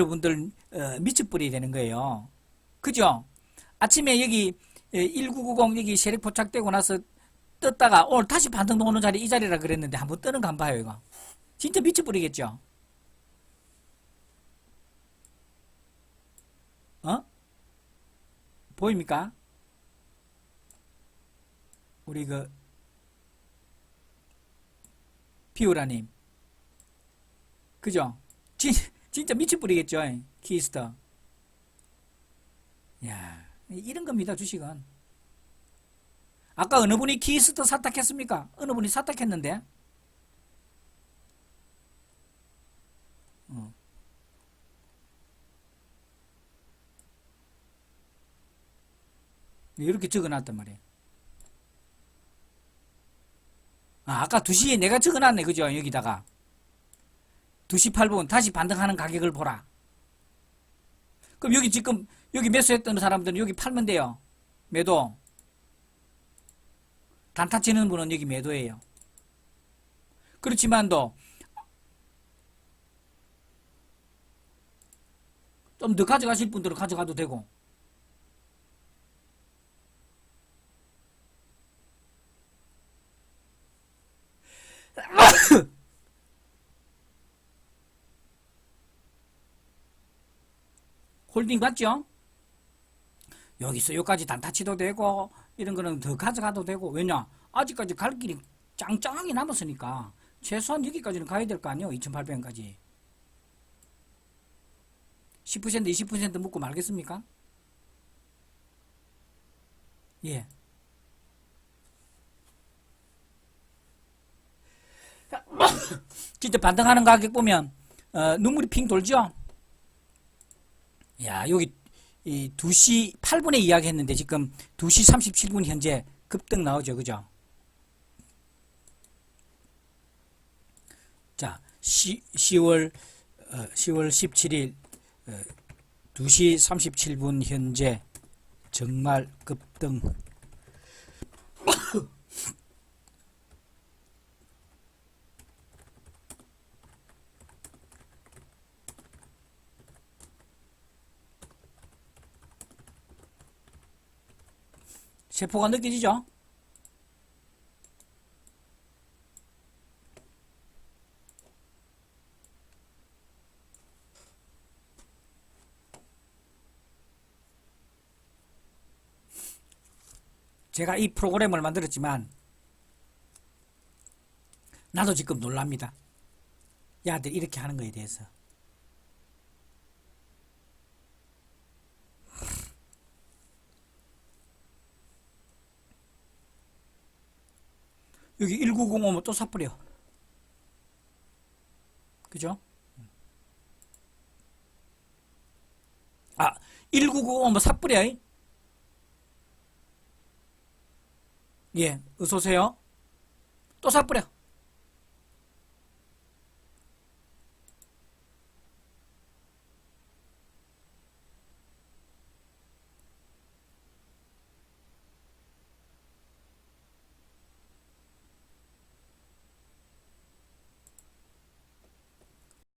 여러분들 어, 미쳐버려야 되는 거예요. 그죠? 아침에 여기 1990 여기 세력 포착되고 나서 떴다가 오늘 다시 반등 오는 자리 이 자리라 그랬는데 한번 뜨는 거 한번 봐요 이거. 진짜 미쳐버리겠죠? 어? 보입니까? 우리 그 피오라님 그죠? 진, 진짜 미쳐버리겠죠. 키스터. 야 이런 겁니다 주식은 아까 어느 분이 키스터 사탁했습니까? 어느 분이 사탁했는데? 어. 이렇게 적어놨단 말이에요. 아, 아까 2시에 내가 적어놨네 그죠? 여기다가 2시 8분 다시 반등하는 가격을 보라. 그럼 여기 지금 여기 매수했던 사람들은 여기 팔면 돼요. 매도. 단타 치는 분은 여기 매도예요. 그렇지만도 좀 더 가져가실 분들은 가져가도 되고 홀딩 맞죠? 여기서 여기까지 단타치도 되고 이런 거는 더 가져가도 되고 왜냐 아직까지 갈 길이 짱짱하게 남았으니까 최소한 여기까지는 가야 될 거 아니에요 2800원까지 10% 20% 묻고 말겠습니까? 예. 진짜 반등하는 가격 보면 어, 눈물이 핑 돌죠? 야, 여기 이 2시 8분에 이야기했는데 지금 2시 37분 현재 급등 나오죠. 그죠? 자, 10, 10월 어, 10월 17일 어, 2시 37분 현재 정말 급등 세포가 느껴지죠? 제가 이 프로그램을 만들었지만 나도 지금 놀랍니다. 야들 이렇게 하는 거에 대해서. 여기 1905 오면 또 사버려. 그죠? 아, 1995 오면 사버려. 예, 어서오세요. 또 사버려.